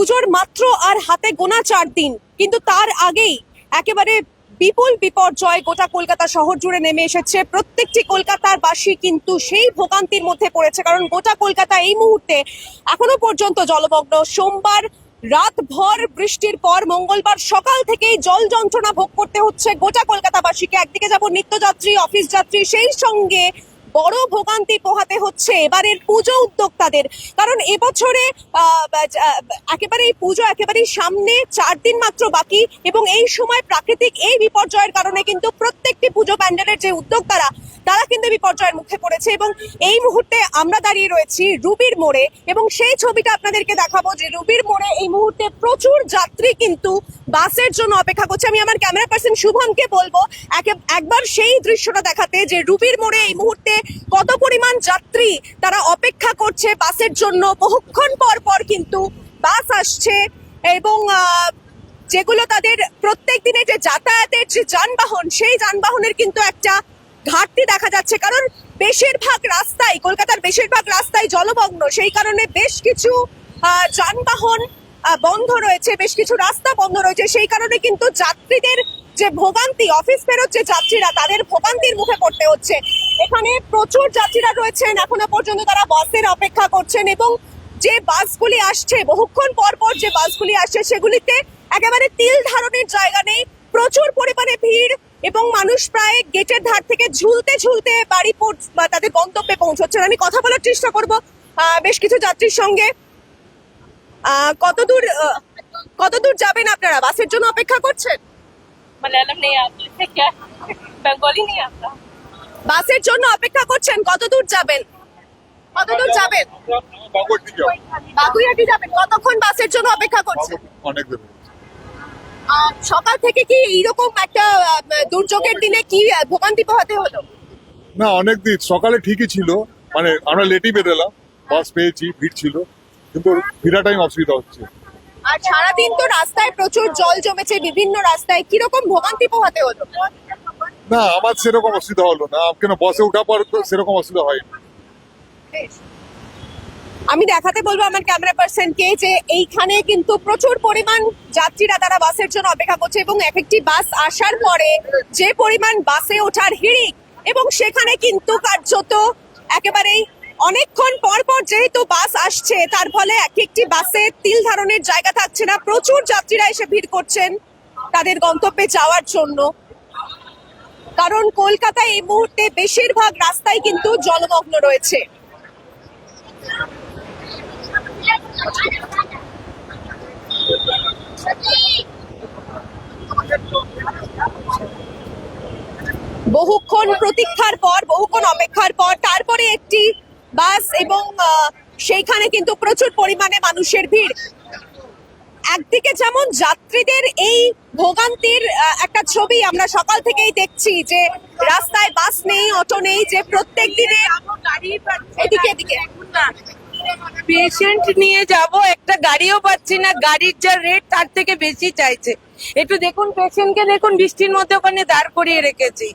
পুজোর মাত্র আর হাতে গোনা চার দিন। কিন্তু তার আগেই একেবারে বিপুল বিপর্যয় গোটা কলকাতা শহর জুড়ে নেমে এসেছে। প্রত্যেকটি কলকাতার বাসী কিন্তু সেই ভোগান্তির মধ্যে পড়েছে। কারণ গোটা কলকাতা এই মুহূর্তে এখনও পর্যন্ত জলমগ্ন। সোমবার রাতভর বৃষ্টির পর মঙ্গলবার সকাল থেকেই জল যন্ত্রণা ভোগ করতে হচ্ছে গোটা কলকাতাবাসীকে। একদিকে যাব নিত্যযাত্রী অফিস যাত্রী সেই সঙ্গে বড় ভোগান্তি পোহাতে হচ্ছে এবারের পুজো উদ্যোক্তাদের। কারণ এবছরে একেবারে এই পুজো একেবারেই সামনে চার দিন মাত্র বাকি এবং এই সময় প্রাকৃতিক এই বিপর্যয়ের কারণে কিন্তু প্রত্যেকটি পুজো প্যান্ডেলের যে উদ্যোক্তারা, তারা কিন্তু বিপর্যয়ের মুখে পড়েছে এবং এই মুহূর্তে আমরা দাঁড়িয়ে রয়েছি রুবির মোড়ে এবং সেই ছবিটা আপনাদেরকে দেখাবো যে রুবির মোড়ে এই মুহূর্তে প্রচুর যাত্রী কিন্তু বাসের জন্য অপেক্ষা করছে। আমি আমার ক্যামেরা পার্সন শুভমকে বলব, একে- একবার সেই দৃশ্যটা দেখাতে যে রুবির মোড়ে এই মুহূর্তে কত পরিমাণ যাত্রী তারা অপেক্ষা করছে বাসের জন্য। বহুক্ষণ পর পর কিন্তু বাস আসছে এবং যেগুলো তাদের প্রত্যেক দিনে যে যাতায়াতের যে যানবাহন, সেই যানবাহনের কিন্তু একটা ঘাটতি দেখা যাচ্ছে। কারণ বেশিরভাগ রাস্তায় কলকাতার বেশিরভাগ রাস্তায় জলমগ্ন। সেই কারণে বেশ কিছু যানবাহন বন্ধ রয়েছে, বেশ কিছু রাস্তা বন্ধ রয়েছে। সেই কারণে কিন্তু যাত্রীদের যে ভোগান্তি, অফিস ফেরত যে যাত্রীরা, তাদের ভোগান্তির মুখে পড়তে হচ্ছে। এখানে প্রচুর যাত্রীরা রয়েছেন, এখনও পর্যন্ত তারা বাসের অপেক্ষা করছেন এবং যে বাসগুলি আসছে, বহুক্ষণ পর পর যে বাসগুলি আসছে, সেগুলিতে একেবারে তিল ধারণের জায়গা নেই। প্রচুর পরিমাণে ভিড় এবং মানুষ প্রায় গেটের ধার থেকে ঝুলতে ঝুলতে বাড়ি বা তাদের গন্তব্যে পৌঁছচ্ছেন। আমি কথা বলার চেষ্টা করব বেশ কিছু যাত্রীর সঙ্গে। কতদূর কতদূর যাবেন আপনারা? বাসের জন্য অপেক্ষা করছেন? বাসের জন্য অপেক্ষা করছেন? কত দূর যাবেন? কত দূর যাবেন? বাগুইহাটি যাবেন। কতক্ষণ বাসের জন্য অপেক্ষা করছেন? অনেক সকাল থেকে কি এইরকম একটা দুর্যোগের দিনে কি ভোগান্তি পোহাতে হলো? না অনেক দিন সকালে ঠিকই ছিল। মানে আমরা লেটই বেরোলাম। বাস পেয়েছি ভিড় ছিল। কিন্তু ফিরা টাইম অসুবিধা হচ্ছে। আর সারাদিন তো রাস্তায় প্রচুর জল জমেছে বিভিন্ন রাস্তায়। কীরকম ভোগান্তি পোহাতে হলো? না আমার সেরকম অসুবিধা হলো না। কেন বসে ওঠা পর তো সেরকম অসুবিধা হয়নি আমি দেখাতে বলব আমার ক্যামেরা পার্সনকে যে এইখানে কিন্তু প্রচুর পরিমাণ যাত্রীরা তারা বাসের জন্য অপেক্ষা করছে এবং এক একটি বাস আসার পরে যে পরিমাণ বাসে ওঠার হিড়িক এবং সেখানে কিন্তু কার্যত একেবারেই অনেকক্ষণ পর পর যেহেতু বাস আসছে, তার ফলে এক একটি বাসে তিল ধারণের জায়গা থাকছে না। প্রচুর যাত্রীরা এসে ভিড় করছেন তাদের গন্তব্যে যাওয়ার জন্য। কারণ কলকাতায় এই মুহূর্তে বেশিরভাগ রাস্তায় কিন্তু জলমগ্ন রয়েছে। বহুক্ষণ প্রতীক্ষার পর, বহুক্ষণ অপেক্ষার পর, তারপরে একটি বাস এবং সেইখানে কিন্তু প্রচুর পরিমাণে মানুষের ভিড়। একদিকে যেমন যাত্রীদের এই ভোগান্তির একটা ছবি আমরা সকাল থেকেই দেখছি যে রাস্তায় বাস নেই, অটো নেই, যে প্রত্যেক দিনে এদিকে এদিকে। পেশেন্ট নিয়ে যাব, একটা গাড়িও পাচ্ছি না, গাড়ির যা রেট তার থেকে বেশি চাইছে। একটু দেখুন পেশেন্টকে, দেখুন বৃষ্টির মধ্যে ওখানে দাঁড় করিয়ে রেখেছি।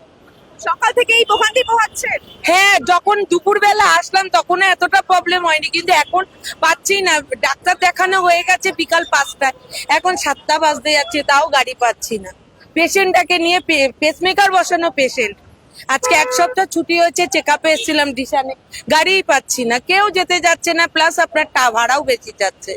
সকাল থেকে এই ভোগান্তি পোহাচ্ছেন হ্যাঁ যখন দুপুরবেলা আসলাম তখন এতটা প্রবলেম হয়নি, কিন্তু এখন পাচ্ছি না। ডাক্তার দেখানো হয়ে গেছে বিকাল পাঁচটায়। এখন সাতটা বাজতে যাচ্ছে, তাও গাড়ি পাচ্ছি না। পেশেন্টটাকে নিয়ে পেসমেকার বসানো পেশেন্ট আজকে এক সপ্তাহ ছুটি হয়েছে চেক আপে এসেছিলাম ডিসানে গাড়িই পাচ্ছি না, কেউ যেতে যাচ্ছে না প্লাস আপনার টা, ভাড়াও বেশি যাচ্ছে।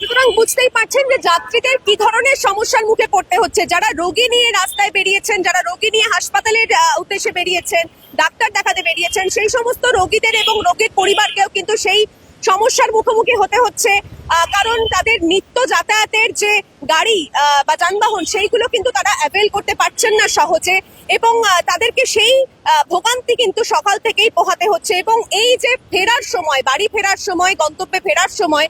সুতরাং বুঝতেই পারছেন যে যাত্রীদের কি ধরনের সমস্যার মুখে পড়তে হচ্ছে। যারা রোগী নিয়ে রাস্তায় বেরিয়েছেন, যারা রোগী নিয়ে হাসপাতালের উদ্দেশ্যে বেরিয়েছেন, ডাক্তার দেখাতে বেরিয়েছেন, সেই সমস্ত রোগীদের এবং রোগীর পরিবারকেও কিন্তু সেই সমস্যার মুখোমুখি হতে হচ্ছে কারণ তাদের নিত্য যাতায়াতের যে গাড়ি বা যানবাহন, সেইগুলো কিন্তু তারা অ্যাভেল করতে পারছেন না সহজে এবং তাদেরকে সেই ভোগান্তি কিন্তু সকাল থেকেই পোহাতে হচ্ছে এবং এই যে ফেরার সময়, বাড়ি ফেরার সময়, গন্তব্যে ফেরার সময়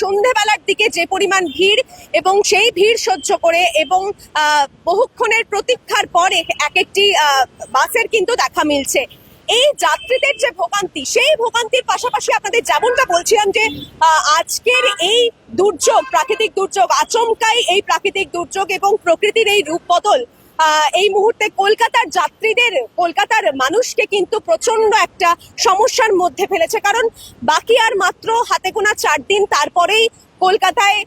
সন্ধেবেলার দিকে যে পরিমাণ ভিড় এবং সেই ভিড় সহ্য করে এবং বহুক্ষণের প্রতীক্ষার পরে এক একটি বাসের কিন্তু দেখা মিলছে। এই যাত্রীদের যে ভোগান্তি, সেই ভোগান্তির পাশাপাশি আপনাদের যেমনটা বলছিলাম যে আজকের এই দুর্যোগ, প্রাকৃতিক দুর্যোগ, আচমকাই এই প্রাকৃতিক দুর্যোগ এবং প্রকৃতির এই রূপ বদল এই মুহূর্তে কলকাতার যাত্রীদের, কলকাতার মানুষকে কিন্তু প্রচণ্ড একটা সমস্যার মধ্যে ফেলেছে। কারণ বাকি আর মাত্র হাতে গোনা চার দিন তারপরেই কলকাতায়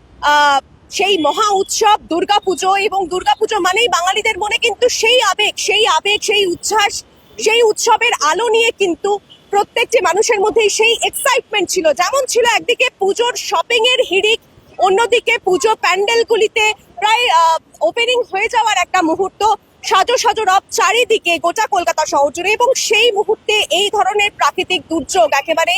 সেই মহা উৎসব, দুর্গাপুজো এবং দুর্গাপুজো মানেই বাঙালিদের মনে কিন্তু সেই আবেগ সেই আবেগ, সেই উচ্ছ্বাস সেই উৎসবের আলো নিয়ে কিন্তু প্রত্যেকটি মানুষের মধ্যেই সেই এক্সাইটমেন্ট ছিল। যেমন ছিল একদিকে পুজোর শপিং এর হিড়িক অন্যদিকে পুজো প্যান্ডেলগুলিতে প্রায় ওপেনিং হয়ে যাওয়ার একটা মুহূর্ত সাজো সাজো রব চারিদিকে গোটা কলকাতা শহর জুড়ে এবং সেই মুহূর্তে এই ধরনের প্রাকৃতিক দুর্যোগ একেবারে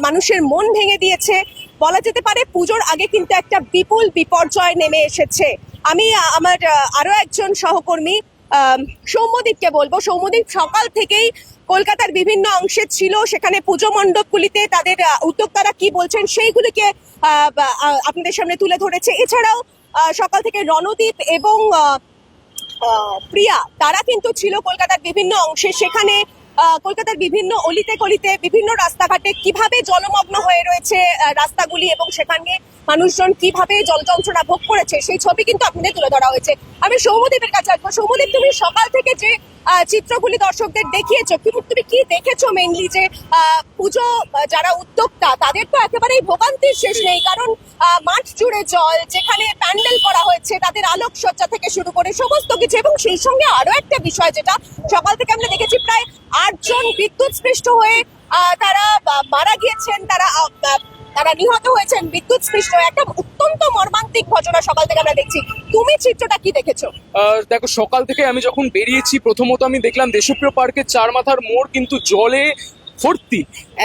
মানুষের মন ভেঙে দিয়েছে। বলা যেতে পারে পুজোর আগে কিন্তু একটা বিপুল বিপর্যয় নেমে এসেছে। আমি আমার আহ, আরও একজন সহকর্মী সৌম্যদীপকে বলব। সৌম্যদীপ সকাল থেকেই কলকাতার বিভিন্ন অংশে ছিল। সেখানে পুজো মণ্ডপগুলিতে তাদের উদ্যোক্তারা কি বলছেন সেইগুলিকে আপনাদের সামনে তুলে ধরেছে। এছাড়াও সকাল থেকে রণদীপ এবং প্রিয়া, তারা কিন্তু ছিল কলকাতার বিভিন্ন অংশে। সেখানে কলকাতার বিভিন্ন অলিতে গলিতে বিভিন্ন রাস্তাঘাটে কীভাবে জলমগ্ন হয়ে রয়েছে রাস্তাগুলি এবং সেখানে মানুষজন কীভাবে জল যন্ত্রণা ভোগ করেছে, সেই ছবি কিন্তু আপনাদের তুলে ধরা হয়েছে। আমি সৌমদীপের কাছে আসব। সৌমদীপ তুমি সকাল থেকে যে চিত্রগুলি দর্শকদের দেখিয়েছো, কি তুমি কি দেখেছ মেইনলি যে পুজো যারা উদ্যোক্তা, তাদের তো একেবারেই ভোগান্তির শেষ নেই, কারণ মাঠ জুড়ে জল, যেখানে প্যান্ডেল করা হয়েছে, তাদের আলোকসজ্জা থেকে শুরু করে সমস্ত কিছু, এবং সেই সঙ্গে আরও একটা বিষয় যেটা সকাল থেকে আমরা দেখেছি, প্রায় আটজন বিদ্যুৎ স্পৃষ্ট হয়ে তারা মারা গিয়েছেন, তারা তারা নিহত হয়েছেন বিদ্যুৎ স্পৃষ্ট। একটা অত্যন্ত মর্মান্তিক ঘটনা সকাল থেকে আমরা দেখছি তুমি চিত্রটা কি দেখেছ দেখো, সকাল থেকে আমি যখন বেরিয়েছি, প্রথমত আমি দেখলাম দেশপ্রিয় পার্কের চার মাথার মোড়, কিন্তু জলে ভর্তি।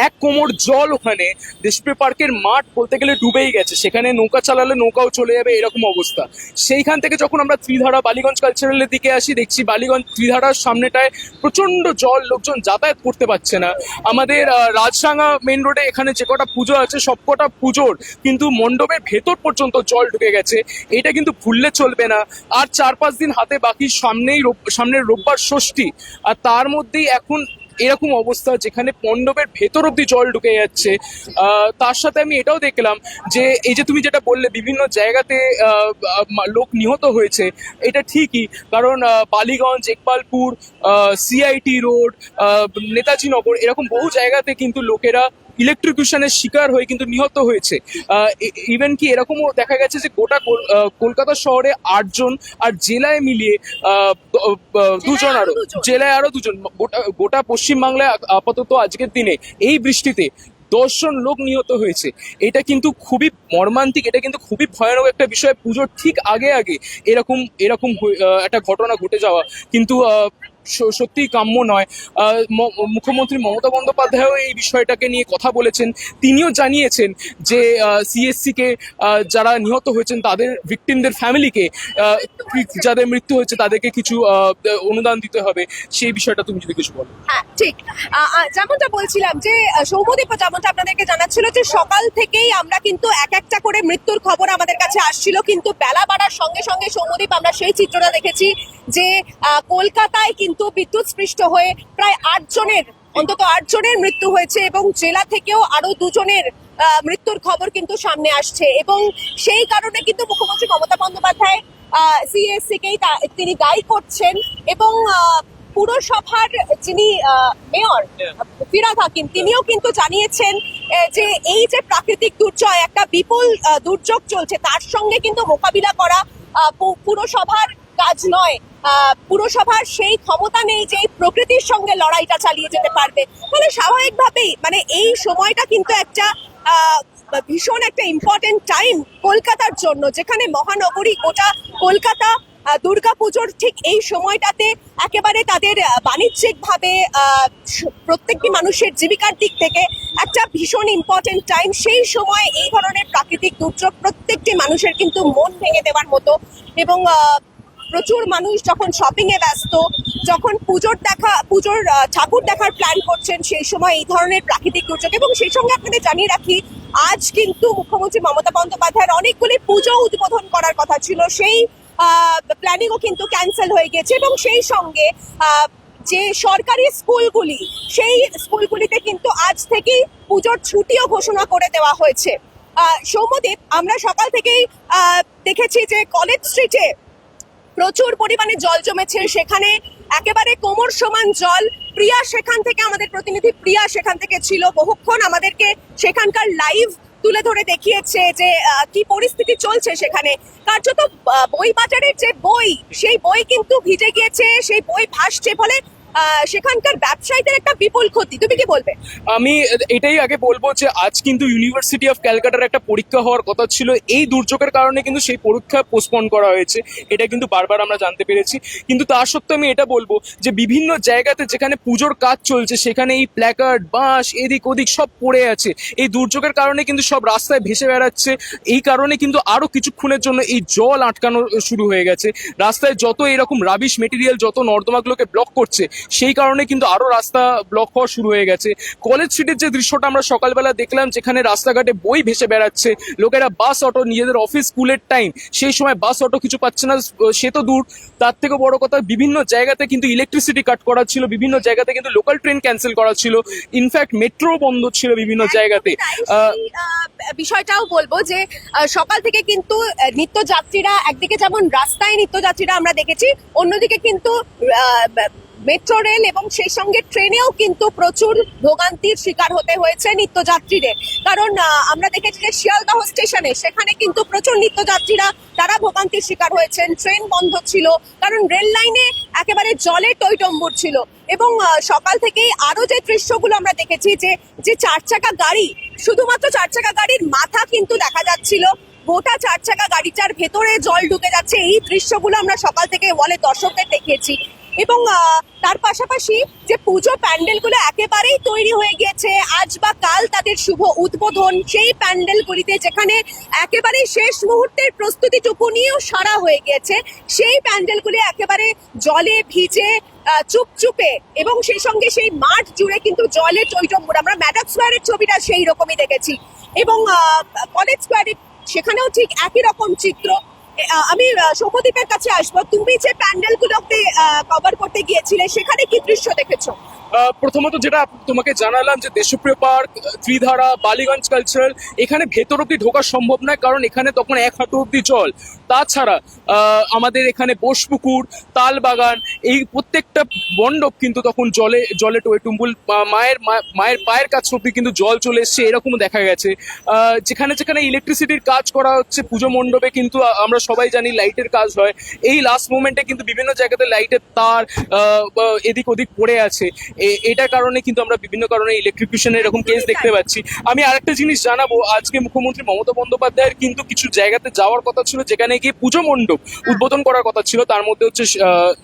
এক কোমর জল ওখানে। দেশপ্রিয় পার্কের মাঠ বলতে গেলে ডুবেই গেছে। সেখানে নৌকা চালালে নৌকাও চলে যাবে, এরকম অবস্থা। সেইখান থেকে যখন আমরা ত্রিধারা, বালিগঞ্জ কালচারালের দিকে আসি, দেখছি বালিগঞ্জ ত্রিধারার সামনেটায় প্রচণ্ড জল, লোকজন যাতায়াত করতে পারছে না। আমাদের রাজসাঙ্গা মেন রোডে এখানে যে কটা পুজো আছে সবকটা পুজোর কিন্তু মণ্ডপের ভেতর পর্যন্ত জল ঢুকে গেছে। এটা কিন্তু ভুললে চলবে না। আর চার পাঁচ দিন হাতে বাকি সামনেই সামনের রোববার ষষ্ঠী। আর তার মধ্যেই এখন এরকম অবস্থা যেখানে পণ্ডবের ভেতর অব্দি জল ঢুকে যাচ্ছে। তার সাথে আমি এটাও দেখলাম যে, এই যে তুমি যেটা বললে, বিভিন্ন জায়গাতে লোক নিহত হয়েছে, এটা ঠিকই। কারণ বালিগঞ্জ ইকবালপুর সিআইটি রোড নেতাজি নগর, এরকম বহু জায়গাতে কিন্তু লোকেরা ইলেকট্রিকিউশনের শিকার হয়ে কিন্তু নিহত হয়েছে। ইভেন কি এরকমও দেখা গেছে যে গোটা কল- কলকাতা শহরে আটজন আর জেলায় মিলিয়ে দুজন আরও জেলায় আরও দুজন। গোটা গোটা পশ্চিমবাংলায় আপাতত আজকের দিনে এই বৃষ্টিতে দশজন লোক নিহত হয়েছে। এটা কিন্তু খুবই মর্মান্তিক এটা কিন্তু খুবই ভয়ানক একটা বিষয়। পুজোর ঠিক আগে আগে এরকম এরকম একটা ঘটনা ঘটে যাওয়া। কিন্তু সত্যিই কাম্য নয়। মুখ্যমন্ত্রী মমতা বন্দ্যোপাধ্যায়ও এই বিষয়টাকে নিয়ে কথা বলেছেন। তিনিও জানিয়েছেন যে সিএসসি কে যারা নিহত হয়েছেন তাদের ভিকটিমদের ফ্যামিলিকে যাদের মৃত্যু হয়েছে তাদেরকে কিছু অনুদান দিতে হবে। সেই বিষয়টা তুমি যদি কিছু বলো। হ্যাঁ ঠিক। যেমনটা বলছিলাম যে আহ, সৌম্যদীপ যেমনটা আপনাদেরকে জানাচ্ছিল যে সকাল থেকেই আমরা কিন্তু এক একটা করে মৃত্যুর খবর আমাদের কাছে আসছিল। কিন্তু বেলা বাড়ার সঙ্গে সঙ্গে সৌম্যদীপ আমরা সেই চিত্রটা দেখেছি যে কলকাতায় কিন্তু বিদ্যুৎ স্পৃষ্ট হয়ে প্রায় আট জনের, অন্তত আট জনের মৃত্যু হয়েছে এবং জেলা থেকেও আরও দুজনের মৃত্যুর খবর কিন্তু সামনে আসছে। এবং সেই কারণে কিন্তু মুখ্যমন্ত্রী মমতা বন্দ্যোপাধ্যায় সিএসসি কেই তিনি দায়ী করছেন এবং পুরসভার যিনি মেয়র, ফিরাদ হাকিম, তিনিও কিন্তু জানিয়েছেন যে এই যে প্রাকৃতিক দুর্যোগ, একটা বিপুল দুর্যোগ চলছে, তার সঙ্গে কিন্তু মোকাবিলা করা পুরসভার কাজ নয়। পুরসভার সেই ক্ষমতা নেই যে প্রকৃতির সঙ্গে লড়াইটা চালিয়ে যেতে পারবে। ফলে স্বাভাবিকভাবেই মানে এই সময়টা কিন্তু একটা ভীষণ একটা ইম্পর্টেন্ট টাইম কলকাতার জন্য, যেখানে মহানগরী গোটা কলকাতা দুর্গাপুজোর ঠিক এই সময়টাতে একেবারে তাদের বাণিজ্যিক ভাবে প্রত্যেকটি মানুষের জীবিকার দিক থেকে একটা ভীষণ ইম্পর্টেন্ট টাইম সেই সময় এই ধরনের প্রাকৃতিক দুর্যোগ প্রত্যেকটি মানুষের কিন্তু মন ভেঙে দেওয়ার মতো এবং প্রচুর মানুষ যখন শপিং এ ব্যস্ত যখন পুজোর দেখা পুজোর ঠাকুর দেখার প্ল্যান করছেন সেই সময় এই ধরনের প্রাকৃতিক দুর্যোগ এবং সেই সঙ্গে আপনাদের জানিয়ে রাখি আজ কিন্তু মুখ্যমন্ত্রী মমতা বন্দ্যোপাধ্যায়ের অনেকগুলি পুজো উদ্বোধন করার কথা ছিল। সেই প্ল্যানিংও কিন্তু ক্যান্সেল হয়ে গেছে এবং সেই সঙ্গে যে সরকারি স্কুলগুলি সেই স্কুলগুলিতে কিন্তু আজ থেকেই পুজোর ছুটিও ঘোষণা করে দেওয়া হয়েছে। আহ, সৌম্যদীপ আমরা সকাল থেকেই দেখেছি যে কলেজ স্ট্রিটে প্রচুর পরিমাণে জল জমেছে। সেখানে একেবারে কোমর সমান জল। প্রিয়া সেখান থেকে আমাদের প্রতিনিধি প্রিয়া সেখান থেকে ছিল। বহুক্ষণ আমাদেরকে সেখানকার লাইভ তুলে ধরে দেখিয়েছে যে কি পরিস্থিতি চলছে সেখানে। কার্যত বই বাজারের যে বই, সেই বই কিন্তু ভিজে গিয়েছে, সেই বই ভাসছে ফলে সেখানকার ব্যবসায়ীদের একটা বিপুল ক্ষতি। তুমি কি বলবে? আমি এটাই আগে বলব যে আজ কিন্তু ইউনিভার্সিটি অফ ক্যালকাটার একটা পরীক্ষা হওয়ার কথা ছিল। এই দুর্যোগের কারণে কিন্তু সেই পরীক্ষা পোস্টপন করা হয়েছে। এটা কিন্তু বারবার আমরা জানতে পেরেছি। কিন্তু তা সত্ত্বেও আমি এটা বলব যে বিভিন্ন জায়গাতে যেখানে পুজোর কাজ চলছে, সেখানে এই প্ল্যাকার্ড বাঁশ, এদিক ওদিক সব পড়ে আছে। এই দুর্যোগের কারণে কিন্তু সব রাস্তায় ভেসে বেড়াচ্ছে। এই কারণে কিন্তু আরও কিছুক্ষণের জন্য এই জল আটকানো শুরু হয়ে গেছে। রাস্তায় যত এরকম রাবিশ মেটেরিয়াল যত নর্দমাগুলোকে ব্লক করছে সেই কারণে কিন্তু আরও রাস্তা ব্লক হওয়া শুরু হয়ে গেছে। কলেজ স্ট্রিটের যে দৃশ্যটা আমরা সকালবেলা দেখলাম যেখানে রাস্তাঘাটে বই ভেসে বেড়াচ্ছে লোকেরা বাস অটো নিজেদের অফিস স্কুলের টাইম সেই সময় বাস অটো কিছু পাচ্ছে না সে তো দূর। তার থেকে বড় কথা বিভিন্ন জায়গাতে কিন্তু ইলেকট্রিসিটি কাট করা ছিল বিভিন্ন জায়গাতে কিন্তু লোকাল ট্রেন ক্যান্সেল করা ছিল। ইনফ্যাক্ট মেট্রো বন্ধ ছিল বিভিন্ন জায়গাতে। আহ, বিষয়টাও বলব যে সকাল থেকে কিন্তু নিত্যযাত্রীরা একদিকে যেমন রাস্তায় নিত্যযাত্রীরা আমরা দেখেছি অন্যদিকে কিন্তু মেট্রো রেল এবং সেই সঙ্গে ট্রেনেও কিন্তু প্রচুর ভোগান্তির শিকার হতে হয়েছে নিত্যযাত্রীদের। কারণ আমরা দেখেছি যে শিয়ালদহ স্টেশনে সেখানে কিন্তু প্রচুর নিত্যযাত্রীরা তারা ভোগান্তির শিকার হয়েছেন। ট্রেন বন্ধ ছিল, কারণ রেল লাইনে একেবারে জলে টইটম্বুর ছিল। এবং সকাল থেকেই আরও যে দৃশ্যগুলো আমরা দেখেছি যে যে চার চাকা গাড়ি, শুধুমাত্র চার চাকা গাড়ির মাথা কিন্তু দেখা যাচ্ছিল। গোটা চার চাকা গাড়িটার ভেতরে জল ঢুকে যাচ্ছে। এই দৃশ্যগুলো আমরা সকাল থেকে ওয়ালে দর্শকদের দেখিয়েছি। এবং তার পাশাপাশি যে পুজো প্যান্ডেলগুলো একেবারেই তৈরি হয়ে গিয়েছে, আজ বা কাল তাদের শুভ উদ্বোধন, সেই প্যান্ডেলগুলিতে যেখানে একেবারে শেষ মুহূর্তের প্রস্তুতিটুকু নিয়েও সারা হয়ে গিয়েছে, সেই প্যান্ডেলগুলি একেবারে জলে ভিজে চুপচুপে এবং সেই সঙ্গে সেই মাঠ জুড়ে কিন্তু জলে টইটম্বুর আমরা ম্যাডাম স্কোয়ারের ছবিটা সেই রকমই দেখেছি এবং কলেজ স্কোয়ারে সেখানেও ঠিক একই রকম চিত্র আমি আহ, কাছে আসব। তুমি যে প্যান্ডেলগুলোতে কভার করতে গিয়েছিলে সেখানে কি দৃশ্য দেখেছ? প্রথমত যেটা তোমাকে জানালাম যে দেশপ্রিয় পার্ক ত্রিধারা বালিগঞ্জ কালচারাল এখানে ভেতর অব্দি ঢোকা সম্ভব নয় কারণ এখানে তখন এক হাঁটু অব্দি জল। তাছাড়া আমাদের এখানে বোসপুকুর তালবাগান এই প্রত্যেকটা মণ্ডপ কিন্তু তখন জলে জলে টয়ে টুম্বুল মায়ের মায়ের পায়ের কাছ অব্দি কিন্তু জল চলে এসছে এরকমও দেখা গেছে। যেখানে যেখানে ইলেকট্রিসিটির কাজ করা হচ্ছে পুজো মণ্ডপে কিন্তু আমরা সবাই জানি লাইটের কাজ হয় এই লাস্ট মোমেন্টে কিন্তু বিভিন্ন জায়গাতে লাইটের তার এদিক ওদিক পড়ে আছে। এ- এটার কারণে কিন্তু আমরা বিভিন্ন কারণে ইলেকট্রিকিউশনের এরকম কেস দেখতে পাচ্ছি। আমি আরেকটা জিনিস জানাব আজকে মুখ্যমন্ত্রী মমতা বন্দ্যোপাধ্যায়ের কিন্তু কিছু জায়গাতে যাওয়ার কথা ছিল যেখানে গিয়ে পুজো মণ্ডপ উদ্বোধন করার কথা ছিল। তার মধ্যে হচ্ছে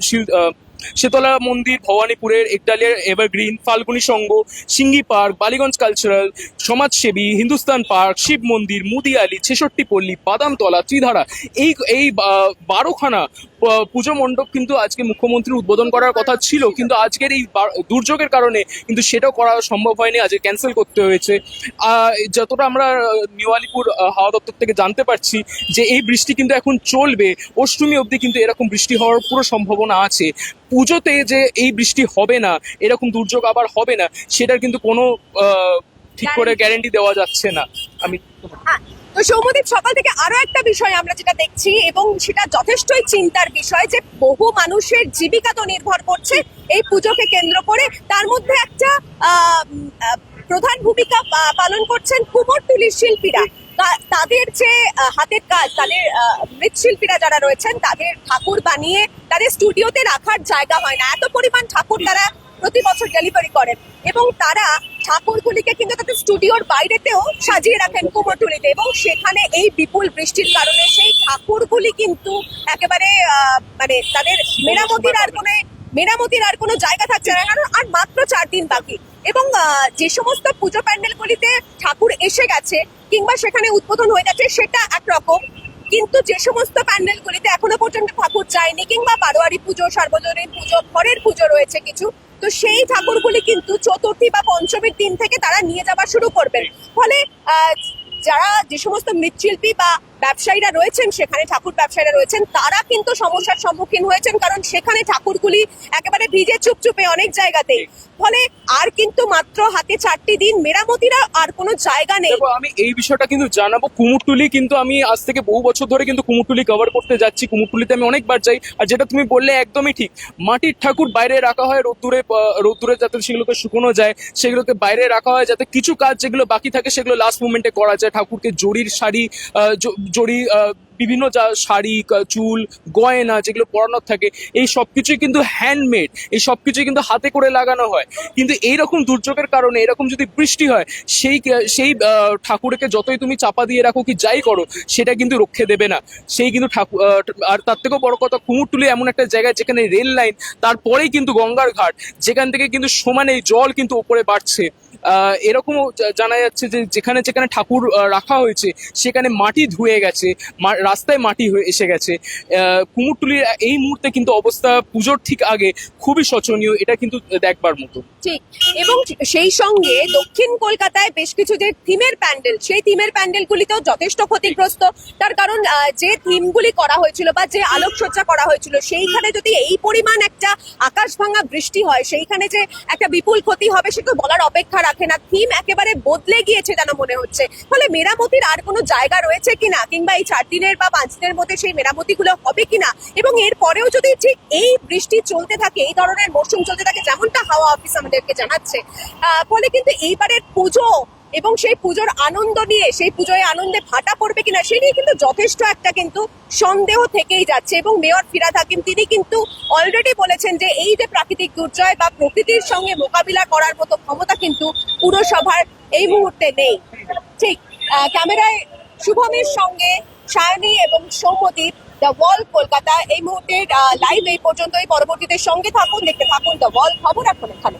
শিল- শীতলা মন্দির, ভবানীপুরের একডালিয়ার Evergreen, Falguni Sangha, Singhi park, Ballygunge cultural, Samajsebi, Hindustan park, Shiva মন্দির, মুদিয়ালি, ছেষট্টি পল্লী, বাদামতলা, ত্রিধারা। এই এই বারোখানা পুজো মণ্ডপ কিন্তু আজকে মুখ্যমন্ত্রী উদ্বোধন করার কথা ছিল কিন্তু আজকের এই দুর্যোগের কারণে কিন্তু সেটাও করা সম্ভব হয়নি আজকে ক্যান্সেল করতে হয়েছে। যতটা আমরা নিউ আলিপুর হাওয়া দপ্তর থেকে জানতে পারছি যে এই বৃষ্টি কিন্তু এখন চলবে অষ্টমী অবধি কিন্তু এরকম বৃষ্টি হওয়ার পুরো সম্ভাবনা আছে। পুজোতে যে এই বৃষ্টি হবে না এরকম দুর্যোগ আবার হবে না সেটার কিন্তু কোনো ঠিক করে গ্যারেন্টি দেওয়া যাচ্ছে না। আমি হ্যাঁ তো সৌম্যদীপ, সকাল থেকে আরও একটা বিষয় আমরা যেটা দেখছি, এবং সেটা যথেষ্টই চিন্তার বিষয় যে বহু মানুষের জীবিকা তো নির্ভর করছে এই পুজোকে কেন্দ্র করে। তার মধ্যে একটা প্রধান ভূমিকা পালন করছেন কুমোরটুলির শিল্পীরা। তাদের যে হাতের কাজ, তাদের মৃৎশিল্পীরা যারা রয়েছেন, তাদের ঠাকুর বানিয়ে তাদের স্টুডিওতে রাখার জায়গা হয় না। এত পরিমাণ ঠাকুর তারা প্রতি বছর ডেলিভারি করেন। এবং তারা ঠাকুরগুলিকে কিন্তু তাদের স্টুডিওর বাইরেতেও সাজিয়ে রাখেন কুমোরটুলিতে। এবং সেখানে এই বিপুল বৃষ্টির কারণে সেই ঠাকুরগুলি কিন্তু একেবারে মানে তাদের মেরামতির আর কোনো, মেরামতির আর কোনো জায়গা থাকছে না, কারণ আর মাত্র চার দিন বাকি। এবং যে সমস্ত পুজো প্যান্ডেলগুলিতে ঠাকুর এসে গেছে কিংবা সেখানে উদ্বোধন হয়ে গেছে, সেটা একরকম কিন্তু যে সমস্ত প্যান্ডেলগুলিতে এখনও পর্যন্ত ঠাকুর যায়নি, কিংবা বারোয়ারি পুজো, সার্বজনীন পুজো, ঘরের পুজো রয়েছে কিছু তো সেই ঠাকুরগুলি কিন্তু চতুর্থী বা পঞ্চমীর দিন থেকে তারা নিয়ে যাওয়া শুরু করবেন। ফলে যারা যে সমস্ত মৃৎশিল্পী বা ব্যবসায়ীরা রয়েছেন সেখানে ঠাকুর ব্যবসায়ীরা রয়েছেন তারা কিন্তু সমস্যার সম্মুখীন হয়েছেন কারণ সেখানে ঠাকুরগুলি একেবারে ভিজে চুপচুপে অনেক জায়গাতেই ফলে আর কিন্তু মাত্র হাতে চারটি দিন মেরামতিরা আর কোনো জায়গা নেই। আমি এই বিষয়টা কিন্তু জানাব। কুমুরটুলি কিন্তু আমি আজ থেকে বহু বছর ধরে কিন্তু কুমুরটুলি কভার করতে যাচ্ছি। কুমুরটুলিতে আমি অনেকবার যাই। আর যেটা তুমি বললে একদমই ঠিক। মাটির ঠাকুর বাইরে রাখা হয় রোদ্দুরে রোদ্দুরে যাতে সেগুলোকে শুকনো যায় সেগুলোকে বাইরে রাখা হয় যাতে কিছু কাজ যেগুলো বাকি থাকে সেগুলো লাস্ট মুমেন্টে করা যায়। ঠাকুরকে জরির শাড়ি আহ, জ- জরি বিভিন্ন যা শাড়ি চুল গয়না যেগুলো পরানোর থাকে এই সব কিছুই কিন্তু হ্যান্ডমেড এই সব কিছুই কিন্তু হাতে করে লাগানো হয়। কিন্তু এইরকম দুর্যোগের কারণে এরকম যদি বৃষ্টি হয় সেই সেই ঠাকুরকে যতই তুমি চাপা দিয়ে রাখো কি যাই করো সেটা কিন্তু রক্ষে দেবে না। সেই কিন্তু ঠাকুর আর তার থেকেও বড় কথা কুমোরটুলি এমন একটা জায়গা যেখানে রেল লাইন তারপরেই কিন্তু গঙ্গার ঘাট যেখান থেকে কিন্তু সমানে জল কিন্তু ওপরে বাড়ছে। এরকমও জানা যাচ্ছে যে যেখানে যেখানে ঠাকুর রাখা হয়েছে, সেখানে মাটি ধুয়ে গেছে রাস্তায় মাটি হয়ে, এসে গেছে। কুমোরটুলির এই মুহূর্তে কিন্তু অবস্থা পুজোর ঠিক আগে খুবই শোচনীয়, এটা কিন্তু দেখবার মতো। ঠিক, এবং সেই সঙ্গে দক্ষিণ কলকাতায় বেশ কিছু যে থিমের প্যান্ডেল, সেই থিমের প্যান্ডেলগুলিতেও যথেষ্ট ক্ষতিগ্রস্ত। তার কারণ যে থিমগুলি করা হয়েছিল বা যে আলোকসজ্জা করা হয়েছিল, সেইখানে যদি এই পরিমাণ একটা আকাশ ভাঙা বৃষ্টি হয়, সেইখানে যে একটা বিপুল ক্ষতি হবে, সেটা বলার অপেক্ষা রাখে না থিম একেবারে বদলে গিয়েছে যেন মনে হচ্ছে। ফলে মেরামতির আর কোনো জায়গা রয়েছে কিনা, কিংবা এই চার দিনের বা পাঁচ দিনের মধ্যে সেই মেরামতিগুলো হবে কিনা, এবং এর পরেও যদি ঠিক এই বৃষ্টি চলতে থাকে, এই ধরনের মৌসুম চলতে থাকে, যেমনটা হাওয়া অফিস আমাদেরকে জানাচ্ছে ফলে কিন্তু এইবারের পুজো এবং সেই পুজোর আনন্দ নিয়ে, সেই পুজোয় আনন্দে ভাটা পড়বে কিনা সে নিয়ে কিন্তু যথেষ্ট একটা কিন্তু সন্দেহ থেকেই যাচ্ছে এবং মেয়র ফিরাদ হাকিম, তিনি কিন্তু অলরেডি বলেছেন যে এই যে প্রাকৃতিক দুর্জয় বা প্রকৃতির সঙ্গে মোকাবিলা করার মতো ক্ষমতা কিন্তু পুরসভার এই মুহূর্তে নেই। ঠিক ক্যামেরায় শুভমের সঙ্গে সায়নী এবং সৌমদীপ দ্য ওয়াল কলকাতা। এই মুহূর্তের লাইভ এই পর্যন্তই। পরবর্তীতে সঙ্গে থাকুন, দেখতে থাকুন দ্য ওয়াল খবর এখন এখানে।